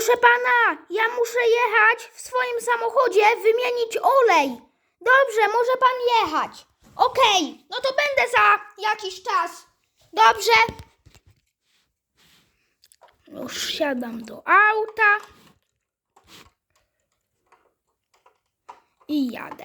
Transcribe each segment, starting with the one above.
Proszę pana, ja muszę jechać w swoim samochodzie, wymienić olej. Dobrze, może pan jechać. Okej, no to będę za jakiś czas. Dobrze. Już siadam do auta. I jadę.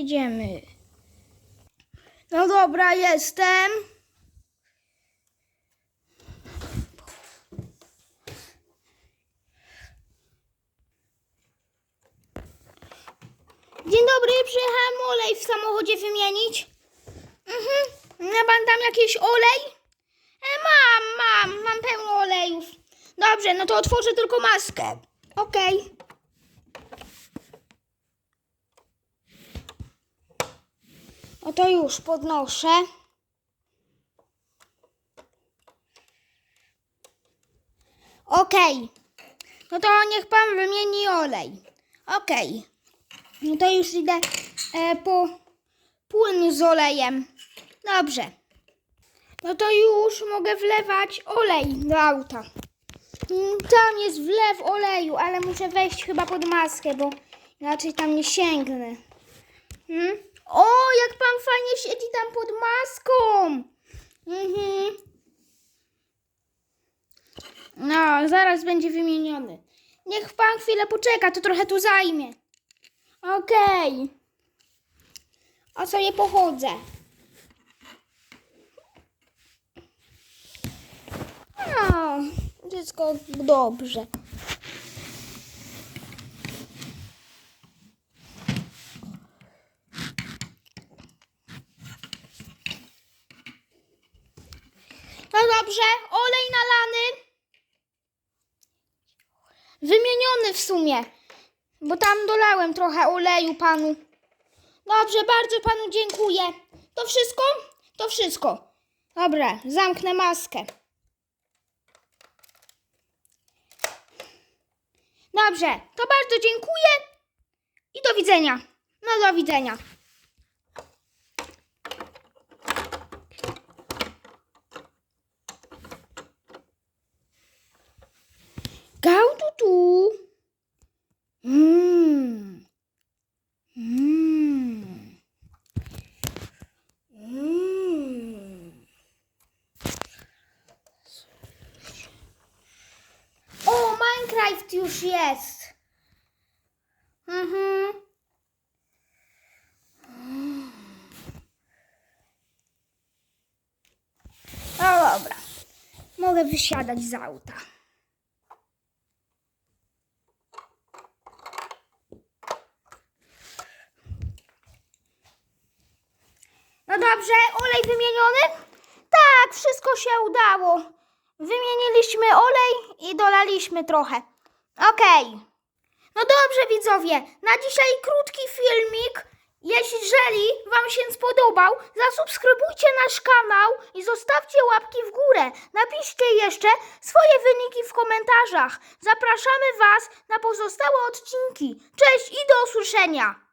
Idziemy. No dobra, jestem. Dzień dobry, przyjechałem olej w samochodzie wymienić. Mhm. Ma tam jakiś olej? E, mam, mam, mam pełno olejów. Dobrze, no to otworzę tylko maskę. Okej. No to już podnoszę. Okej. No to niech pan wymieni olej. Okej. No to już idę e, po płyn z olejem. Dobrze. No to już mogę wlewać olej do auta. Mm, Tam jest wlew oleju, ale muszę wejść chyba pod maskę, bo inaczej tam nie sięgnę. Hmm? O, jak pan fajnie siedzi tam pod maską. Mhm. No, zaraz będzie wymieniony. Niech pan chwilę poczeka, to trochę tu zajmie. Okej. A sobie pochodzę. A, wszystko dobrze. No dobrze, olej nalany. Wymieniony w sumie, bo tam dolałem trochę oleju panu. Dobrze, bardzo panu dziękuję. To wszystko? To wszystko. Dobra, zamknę maskę. Dobrze, to bardzo dziękuję i do widzenia. No do widzenia. Minecraft już jest. Mhm. No dobra. Mogę wysiadać z auta. No dobrze, olej wymieniony? Tak, wszystko się udało. Wymieniliśmy olej i dolaliśmy trochę. Okej. No dobrze, widzowie, na dzisiaj krótki filmik. Jeżeli Wam się spodobał, zasubskrybujcie nasz kanał i zostawcie łapki w górę. Napiszcie jeszcze swoje wyniki w komentarzach. Zapraszamy Was na pozostałe odcinki. Cześć i do usłyszenia!